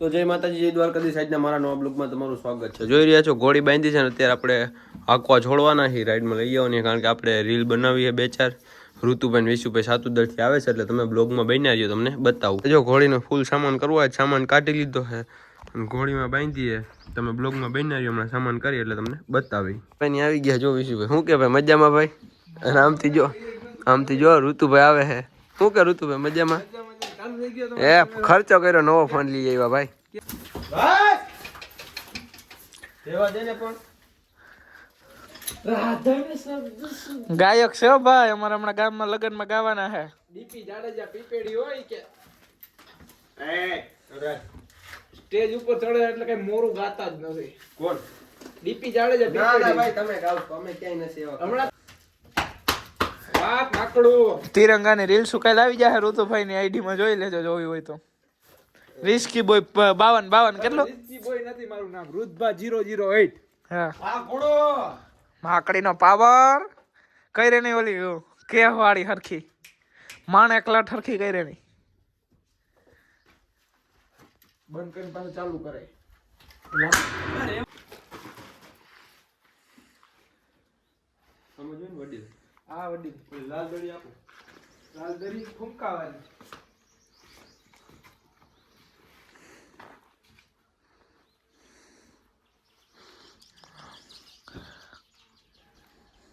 તો જય માતાજી, જય દ્વારકાધી સાઈડના મારા નવા બ્લોગમાં તમારું સ્વાગત છે. જોઈ રહ્યા છો ઘોડી બાંધી છે ને અત્યારે આપણે આંકવા છોડવાના છીએ રાઈડમાં લઈ આવવાની કારણ કે આપણે રીલ બનાવી છે બે ચાર. ઋતુભાઈ વિશુભાઈ સાતુદરથી આવે છે એટલે તમે બ્લોગમાં બન્યા રહ્યો તમને બતાવું. જો ઘોડીનો ફૂલ સામાન કરવો હોય સામાન કાઢી લીધો છે. ઘોડીમાં બાંધીએ તમે બ્લોગમાં બન્યા રહ્યો હમણાં સામાન કરી એટલે તમને બતાવી. ભાઈ આવી ગયા, જો વિશુભાઈ. શું કે ભાઈ, મજામાં ભાઈ? અને આમથી જો આમથી જો ઋતુભાઈ આવે છે. શું કે ઋતુભાઈ, મજામાં? એ ખર્ચો કર્યો નવો ફોન લઈ આવ્યા ભાઈ. ગાયક છે ભાઈ અમારા હમણાં ગામમાં લગ્નમાં ગાવાના છે. ડીપી જાડેજા પીપેડી હોય કે? સ્ટેજ ઉપર ચડે એટલે કઈ મોરું ગાતા જ નથી. કોણ? ડીપી જાડેજા ના ના ભાઈ તમે ગાવ અમે ક્યાંય નથી એવા. હમણાં તિરંગાની રીલ સુકાઈ આવી જાય ઋતુભાઈ ની આઈડી માં જોઈ લેજો જોવી હોય તો. રિસ્કી બોય બાવન બાવન કેટલો? રિસ્કી બોય નથી મારું નામ રુદભા જીરો જીરો એટ હા. આ ઘોડો માકડીનો પાવર. કઈ રે નહીં ઓલી કે વાળી હરખી. માણ એકલા ઠરખી કઈ રે નહીં બંધ કરીને પાછું ચાલુ કરે સમજો વડીલ? આ વડી. લાલ દડી આપો. લાલ દડી ફૂંકાવાની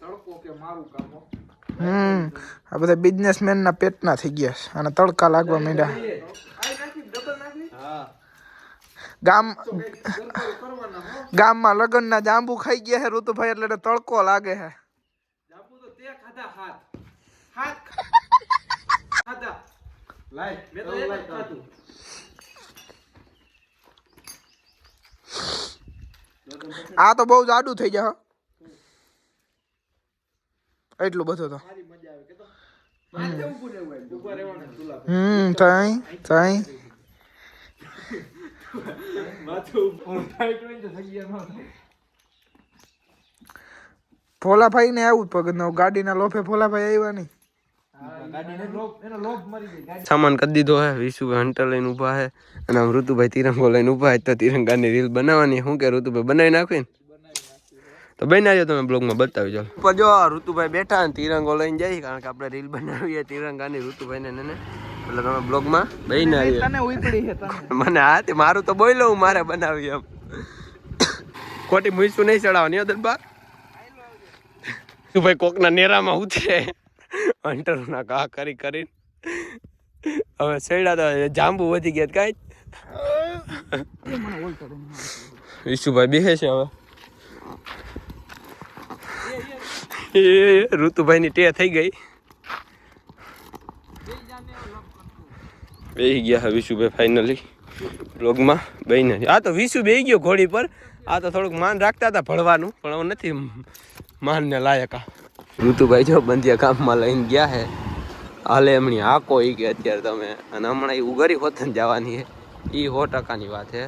તડકો કે મારું કામ હમ. આ બધા બિઝનેસમેન ના પેટના થઈ ગયા છે. અને તડકા લાગવા માંડ્યા. હા. ગામ હો. ગામમાં લગ્ન ના જાંબુ ખાઈ ગયા છે ઋતુભાઈ એટલે તડકો લાગે છે જાંબુ તો તે ખાધા હાથ હાથ ખાધા લાઈ મેં તો એક જ ખાધું આ તો બહુ જાડું થઈ જાય હો. એટલું બધું તો. હમ ન થાય. ભોલાભાઈ ને આવું જ પગત ગાડીના લોફે ભોલાભાઈ આવ્યા નહીં સામાન કરી દીધો હે વિશુભાઈ હંટર લઈને ઊભા હે અને આમ ઋતુભાઈ તિરંગો લઈને ઊભા હે તો તિરંગાની રીલ બનાવવાની શું કે ઋતુભાઈ બનાવી નાખવી ને? તો આવ્યો તમે બ્લોગમાં બતાવી ચાલો ઉપર જો આ ઋતુભાઈ બેઠા ને તિરંગો લઈને જાય કારણ કે આપણે રીલ બનાવીએ તિરંગાની ઋતુભાઈને ને એટલે તમે બ્લોગમાં બનાવીએ તને ઉઈપડી છે તને. મને હા તે મારું તો બોલો હું મારે બનાવી એમ. ખોટી મૂઈસું નહીં ચડાવવાની હો દરબાર. તું ભાઈ કોકના નેરામાં ઉતરે. અંટરના કા કરી કરી હવે સેડા તો જાંબુ વધી ગયા કાંઈ વિશુભાઈ બેસે છે હવે. એ ઋતુભાઈની ટે થઈ ગઈ. બેસી ગયા હવે વિશુભાઈ ફાઇનલી બ્લોગમાં નથી આ તો વિશુ બે ગયો ઘોડી પર. આ તો થોડુંક માન રાખતા હતા ભણવાનું પણ હવે નથી માનને લાયક આ. ઋતુભાઈ જો બંધિયા કામમાં લઈને ગયા હે હાલે એમની આકો ઈ કે અત્યારે તમે. અને હમણાં એ ઉગરી હોતન જવાની હે એ સો ટકાની વાત હે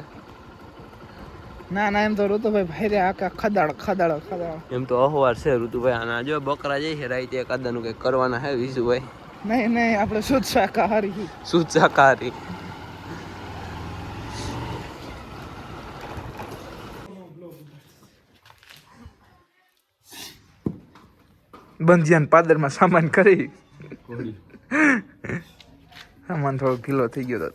ના ના એમ તો ઋતુભાઈ ભાઈ રે આખા ખદાડ ખદાડ ખદાડ એમ તો અહવાર છે ઋતુભાઈ. આના જો બકરા જાય છે રાઈતે એકાદાનું કંઈક કરવાના હે વિશુભાઈ. નહીં નહીં આપણે શુદ્ધ શાકાહારી. શુદ્ધ શાકાહારી. બંધિયાન પાદરમાં સામાન કરી. સામાન થોડો ઢીલો થઈ ગયો તો.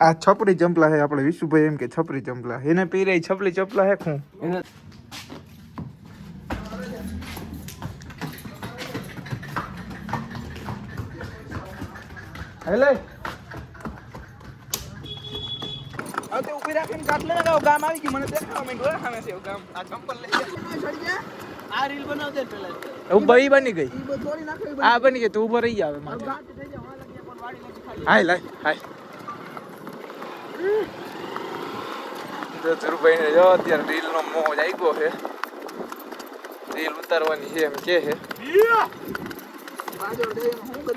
આ છપરી ચંપલા હે આપણે વિશુભાઈ એમ કે છપરી ચંપલા. એને પીરે છપલી ચંપલા હે ખું? એને હેલે. તો ઊભી રાખીને કાટલે ને ગામ આવી ગયું. મને દેખાવા માંડ્યું હે સામે છે ગામ. આ ચંપલ લઈ આ રીલ બનાવતે પેલા. હું બઈ બની ગઈ. આ બની ગઈ તું ઊભો રહી જાવ મારે. હાય લાય હાય. જો ધ્રુવભાઈ ને જો અત્યારે રીલ નો મોજ આવ્યો છે. રીલ ઉતારવાની છે એમ કે છે. રીલ તું કર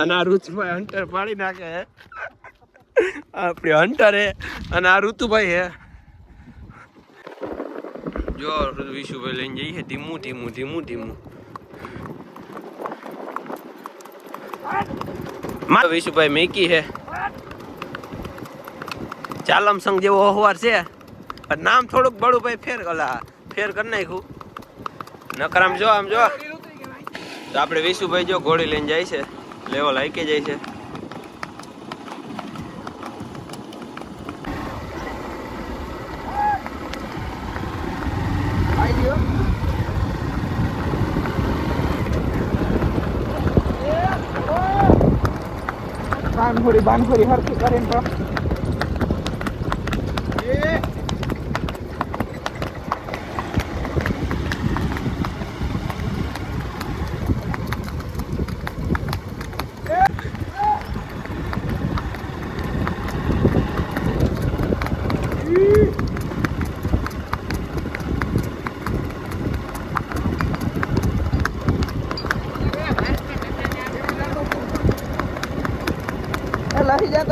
અને આ ઋતુભાઈ હંટર પાડી નાખે હે. આપણી હંટર હે અને આ ઋતુભાઈ હે. જો વિશુભાઈ લઈને જઈએ ધીમું ધીમું ધીમું ધીમું. વિશુભાઈ મેકી હે. ચાલમ સંઘ જેવો અહવાર છે. નામ થોડુંક બળું ભાઈ ફેર કલા ફેર કરી નાખ્યું. નકર આમ જો આમ જો. તો આપણે વિશુભાઈ જો ઘોડી લઈને જાય છે. લેવલ હાઈકે જાય છે. બાંધોરી બાંધોરી હરખી કરીને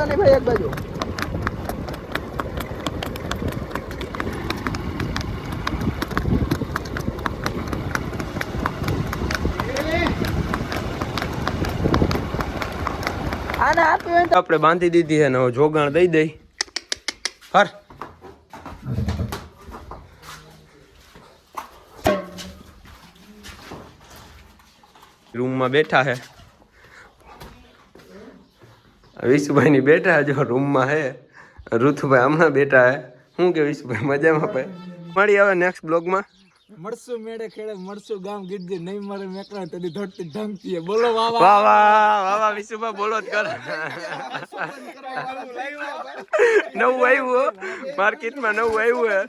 તો એ નહીં ભાઈ, એક બાજુ. આપણે બાંધી દીધી છે ને જોગાણ દઈ દઈ. હર. રૂમમાં બેઠા છે. વિશુભાઈ ની બેટા જો રૂમમાં હે ઋતુભાઈ હમણાં બેટા હે. શું કે વિશુભાઈ મજામાં ભાઈ? મળી હવે નેક્સ્ટ બ્લોગમાં મળશું મેળે ખેડે મળશું ગામ ગીરજી નહીં મળે મેકરા તેની ધડતી ઢંગતી બોલો વાહ વાહ. વાહ વાહ વાહ વિશુભાઈ બોલો જ કર. નવું આવ્યું માર્કેટમાં નવું આવ્યું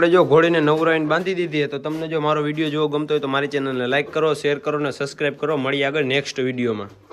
આપણે જો ઘોડીને નવરાઈને બાંધી દીધી તો તમને જો મારો વીડિયો જોવો ગમતો હોય તો મારી ચેનલને લાઈક કરો શેર કરો અને સબસ્ક્રાઈબ કરો. મળી આગળ નેક્સ્ટ વિડીયોમાં.